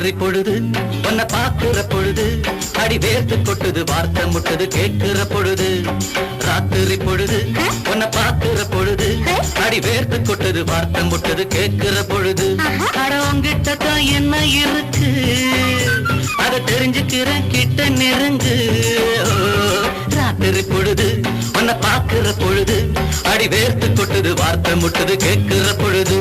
ராத்திரி பொழுது உன்னை பார்க்கிற பொழுது அடி வேர்த்து கொட்டுது வார்த்தை முட்டது கேட்கிற பொழுது. ராத்திரி பொழுது உன்னை பார்க்கிற பொழுது அடி வேர்த்து கொட்டுது வார்த்தை முட்டது கேட்கிற பொழுது. கடவுங்கிட்ட தான் என்ன இருக்கு? அதை தெரிஞ்சுக்கிற கிட்ட நெருங்கு. ஓ, ராத்திரி பொழுது உன்னை பார்க்கிற பொழுது அடி வேர்த்து கொட்டுது வார்த்தை முட்டது கேட்கிற பொழுது.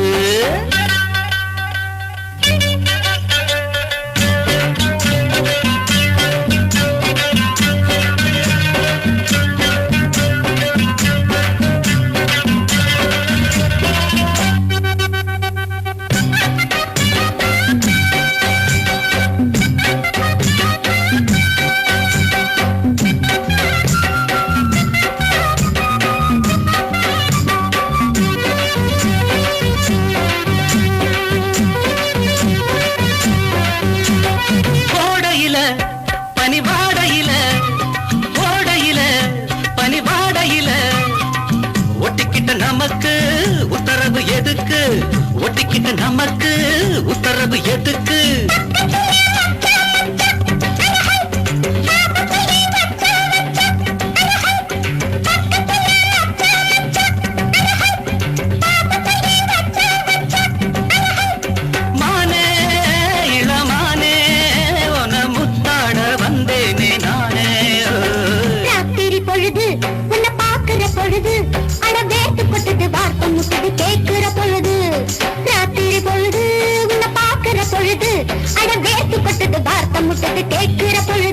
எதுக்கு? ஒட்டிக்கிட்ட நமக்கு உத்தரவு எதுக்கு? அது கேட்கிற பொழுது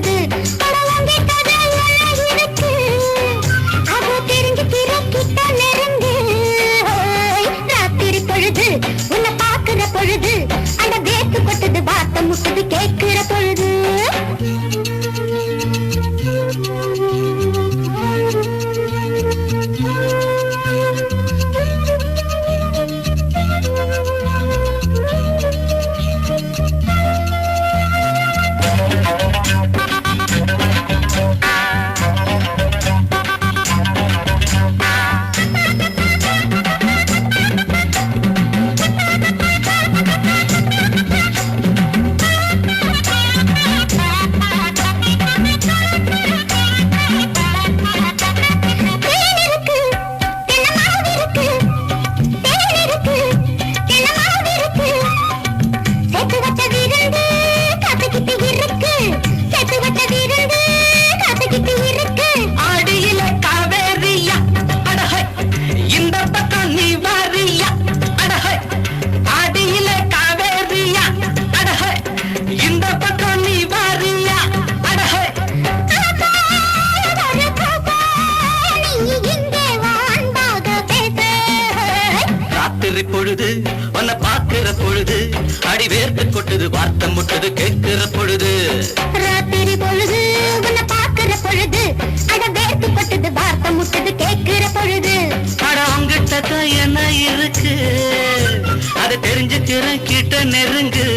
பொழுது உன்னை பார்க்கிற பொழுது அடி வேர்த்து கொட்டுது வார்த்தை முட்டுது கேட்கிற பொழுது. ராத்திரி பொழுது உன்னை பார்க்கிற பொழுது அட வேர்த்து கொட்டுது கேட்கிற பொழுது. அட உங்ககிட்ட தான் என்ன இருக்கு? அதை தெரிஞ்சு கிட்ட நெருங்கு.